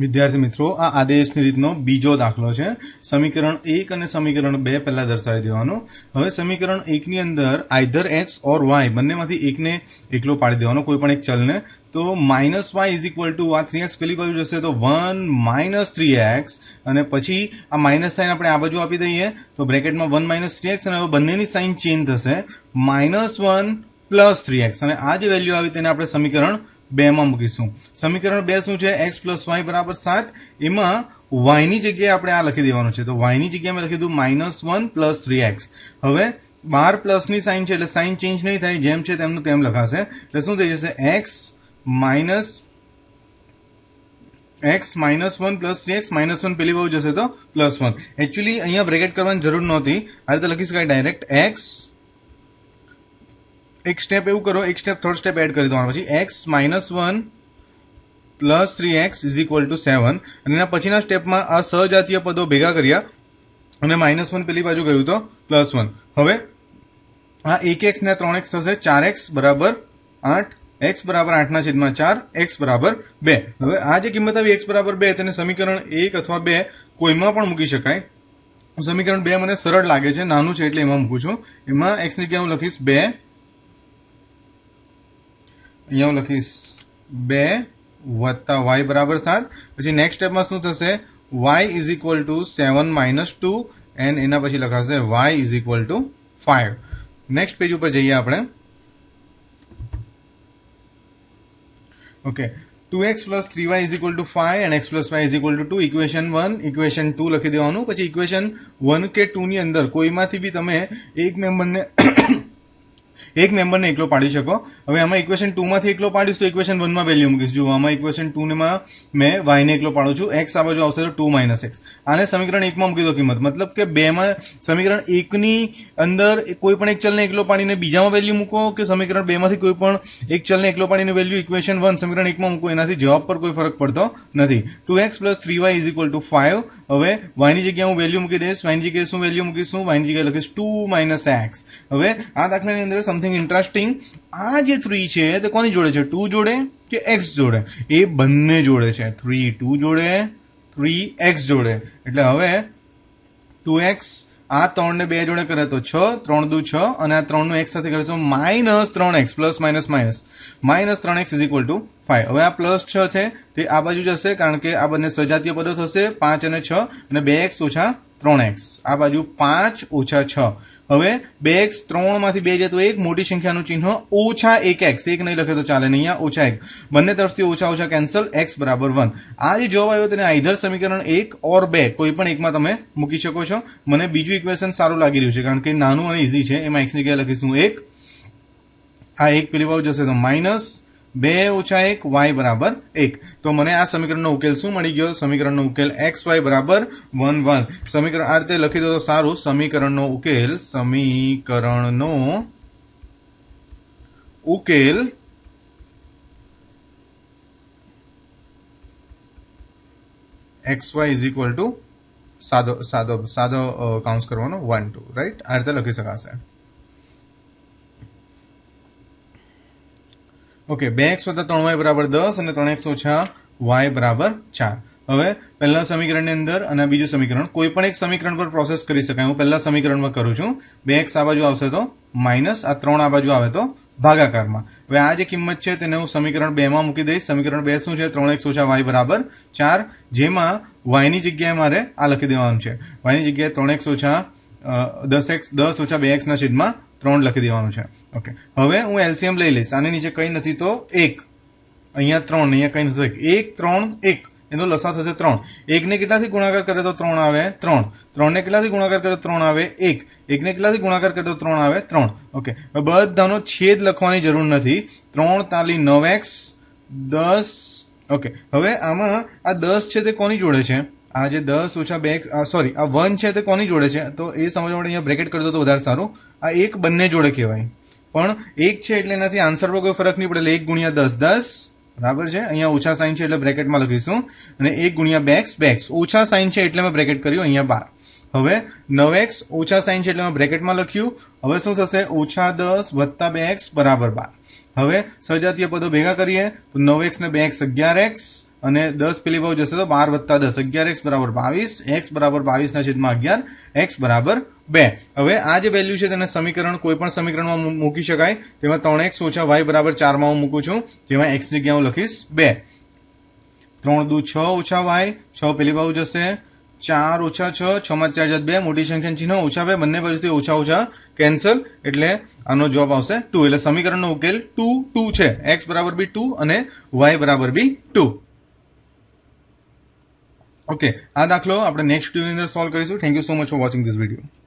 વિદ્યાર્થી મિત્રો, આ આદેશની રીતનો બીજો દાખલો છે. સમીકરણ એક અને સમીકરણ બે પહેલાં દર્શાવી દેવાનું. હવે સમીકરણ એકની અંદર આઈધર એક્સ ઓર વાય બંનેમાંથી એકને એકલો પાડી દેવાનો, કોઈ પણ એક ચલને. તો minus Y is equal to આ થ્રી એક્સ પેલી બાજુ જશે તો વન માઇનસ થ્રી એક્સ અને પછી આ માઇનસ સાઇન આપણે આ બાજુ આપી દઈએ. તો બ્રેકેટમાં વન માઇનસ થ્રી એક્સ અને હવે બંનેની સાઇન ચેન્જ થશે. Minus one plus three x અને આ જે વેલ્યુ આવી તેને આપણે સમીકરણ બેમાં મૂકીશું. સમીકરણ બે શું છે? એક્સ પ્લસ વાય બરાબર સાત. એમાં વાયની જગ્યાએ આપણે આ લખી દેવાનું છે. તો વાયની જગ્યાએ મેં લખી દીધું minus one plus three x હવે બાર પ્લસની સાઇન છે એટલે સાઇન ચેન્જ નહીં થાય. જેમ છે તેમનું તેમ લખાશે. એટલે શું થઈ જશે? X minus x minus one plus three x minus one પેલી બાજુ જશે તો પ્લસ વન એકચ્યુઅલી અહીંયા બ્રેકેટ કરવાની જરૂર નહોતી. આ રીતે લખી શકાય ડાયરેક્ટ એક્સ એક સ્ટેપ એવું કરો, એક સ્ટેપ થર્ડ સ્ટેપ એડ કરી દેવાનું. પછી x minus one plus three x is equal to seven અને એના પછીના સ્ટેપમાં આ સહજાતીય પદો ભેગા કર્યા અને માઇનસ વન પેલી બાજુ ગયું તો પ્લસ વન હવે આ એક એક્સ ને ત્રણ એક્સ થશે, ચાર એક્સ બરાબર આઠ એક્સ બરાબર આઠના છેદમાં ચાર એક્સ બરાબર બે. હવે આ જે કિંમત આવી એક્સ બરાબર બે, તેને સમીકરણ એક અથવા બે કોઈમાં પણ મૂકી શકાય. સમીકરણ બે મને સરળ લાગે છે, નાનું છે એટલે એમાં મૂકું છું. એમાં એક્સની જગ્યાએ હું લખીશ? બે. અહીંયા હું લખીશ બે વત્તા વાય બરાબર સાત. પછી નેક્સ્ટ સ્ટેપમાં શું થશે? Y is equal to seven minus two and એના પછી લખાશે y is equal to five next page ઉપર જઈએ આપણે. Okay two x plus three y is equal to five and x plus y is equal to two equation one equation two લખી દેવાનું. પછી equation one કે ટુની અંદર કોઈમાંથી બી તમે એક મેમ્બરને એક મેમ્બરને એકલો પાડી શકો. હવે આમાં ઇક્વેશન ટુમાંથી એકલો પાડીશ તો ઇક્વેશન વનમાં વેલ્યુ મૂકીશ. જુઓ, આમાં ઇક્વેશન ટુમાં મેં વાયને એકલો પાડું છું. એક્સ આ બાજુ આવશે તો ટુ માઇનસ એક્સ આને સમીકરણ એકમાં મૂકી દો કિંમત. મતલબ કે બેમાં સમીકરણ એકની અંદર કોઈ પણ એક ચલને એકલો પાડીને બીજામાં વેલ્યુ મૂકો કે સમીકરણ બેમાંથી કોઈ પણ એક ચલને એકલો પાડીને વેલ્યુ ઇક્વેશન વન સમીકરણ એકમાં મૂકો, એનાથી જવાબ પર કોઈ ફરક પડતો નથી. Two x plus three y is equal to five હવે વાયની જગ્યાએ હું વેલ્યુ મૂકી દઈશ. વાયની જગ્યાએ શું વેલ્યુ મૂકીશું વાયની જગ્યાએ લખીશ ટુ માઇનસ એક્સ હવે આ દાખલાની અંદર સમથિંગ ઇન્ટરેસ્ટિંગ આ જે થ્રી છે, તે કોની જોડે છે? ટુ જોડે કે એક્સ જોડે? એ બંને જોડે છે. થ્રી ટુ જોડે થ્રી એક્સ જોડે. એટલે હવે ટુ એક્સ આ ત્રણને બે જોડે કરે તો છ, ત્રણ દુ છ, અને આ ત્રણનું એક્સ સાથે કરીશું માઇનસ ત્રણ x plus minus minus minus ત્રણ x is equal to five હવે આ પ્લસ છ છે, તે આ બાજુ જશે, કારણ કે આ બંને સજાતીય પદો થશે, પાંચ અને છ, અને બે એક્સ ઓછા ત્રણ એક્સ. આ બાજુ પાંચ ઓછા છ. હવે બે એક્સ ત્રણમાંથી બે જતું એક. મોટી સંખ્યાનું ચિહ્ન ઓછા એક એક્સ. એક નહીં લખે તો ચાલે નહીં. અહીંયા ઓછા એક. બંને તરફથી ઓછા ઓછા કેન્સલ. એક્સ બરાબર વન. આ જે જવાબ આવ્યો તેને આઈધર સમીકરણ એક ઓર બે. કોઈ પણ એકમાં તમે મૂકી શકો છો. મને બીજું ઇક્વેશન સારું લાગી રહ્યું છે, કારણ કે નાનું અને ઇઝી છે. એમાં એક્સની જગ્યાએ લખીશું એક. આ એક પેલી બાજુ જશે તો માઇનસ બે ઓછા એક વાય બરાબર એક. તો મને આ સમીકરણનો ઉકેલ શું મળી ગયો? સમીકરણનો ઉકેલ એક્સ વાય બરાબર વન વન સમીકરણ આ રીતે લખી દો તો સારું. સમીકરણનો ઉકેલ સમીકરણનો ઉકેલ x y is equal to સાદો સાદો સાદો કાઉન્સ કરવાનો વન ટુ રાઈટ આ રીતે લખી શકાશે. ઓકે બે એક્સ વત્તા ત્રણ વાય બરાબર દસ અને ત્રણ એક્સ ઓછા વાય બરાબર ચાર. હવે, પહેલા સમીકરણની અંદર અને બીજું સમીકરણ કોઈ પણ એક સમીકરણ પર પ્રોસેસ કરી શકાય. હું પહેલા સમીકરણમાં કરું છું. બે એક્સ આ બાજુ આવશે તો માઇનસ આ ત્રણ આ બાજુ આવે તો ભાગાકારમાં. હવે આ જે કિંમત છે તેને હું સમીકરણ બેમાં મૂકી દઈશ. સમીકરણ બે શું છે? ત્રણ એક્સ ઓછા વાય બરાબર ચાર, જેમાં વાયની જગ્યાએ મારે આ લખી દેવાનું છે. વાયની જગ્યાએ ત્રણ એક્સ ઓછા દસ એક્સ, દસ ઓછા બે એક્સના છેદમાં ત્રણ લખી દેવાનું છે. ઓકે હવે હું એલસીએમ લઈ લઈશ. આની નીચે કંઈ નથી તો એક. અહીંયા ત્રણ, અહીંયા કંઈ નથી એક. ત્રણ, એક. એનો લસા થશે ત્રણ. એકને કેટલાથી ગુણાકાર કરે તો ત્રણ આવે ત્રણ. ત્રણને કેટલાથી ગુણાકાર કરે તો ત્રણ આવે એક. એકને કેટલાથી ગુણાકાર કરે તો ત્રણ આવે ત્રણ. ઓકે બધાનો છેદ લખવાની જરૂર નથી. ત્રણ તાલી નવ એક્સ દસ. ઓકે હવે આમાં આ દસ છે તે કોની જોડે છે? આ જે દસ ઓછા બે સોરી આ વન છે તે કોની જોડે છે? તો એ સમજવા માટે અહીંયા બ્રેકેટ કરી દો તો વધારે સારું. આ એક બંને જોડે કહેવાય. પણ એક છે એટલે એનાથી આન્સર પર કોઈ ફરક નહીં પડે. એક ગુણ્યા દસ દસ, બરાબર છે? અહીંયા ઓછા સાઇન છે એટલે બ્રેકેટમાં લખીશું. અને એક ગુણ્યા બેક્સ બેક્સ ઓછા સાઇન છે એટલે મેં બ્રેકેટ કર્યું અહીંયા બાર. હવે નવ એક્સ ઓછા સાઇન છે એટલે મેં બ્રેકેટમાં લખ્યું. હવે શું થશે? ઓછા દસ વત્તા બે એક્સ બરાબર બાર. હવે સજાતીય પદો ભેગા કરીએ તો નવ એક્સ ને બે એક્સ અગિયાર એક્સ અને દસ પેલી બાજુ જશે તો બાર વત્તા દસ. અગિયાર એક્સ બરાબર બાવીસ, એક્સ બરાબર બાવીસના છેદમાં અગિયાર, એક્સ બરાબર બે. હવે આ જે વેલ્યુ છે તેને સમીકરણ, કોઈ પણ સમીકરણમાં મૂકી શકાય. તેમાં ત્રણ એક્સ ઓછા વાય બરાબર ચારમાં હું મૂકું છું. જેમાં એક્સ જગ્યા હું લખીશ બે. ત્રણ દુ છ ઓછા વાય, છ પેલી બાજુ જશે. ચાર ઓછા છ છ માં ચાર જાત બે, મોટી સંખ્યાનું ચિહ્ન ઓછા બે, બંને બાજુથી ઓછા ઓછા. કેન્સલ એટલે આનો જવાબ આવશે ટુ એટલે સમીકરણનો ઉકેલ ટુ ટુ છે. એક્સ બરાબર બી ટુ અને વાય બરાબર બી ટુ ઓકે આ દાખલો આપણે નેક્સ્ટ વિડીયોની અંદર સોલ્વ કરીશું. Thank you so much for watching this video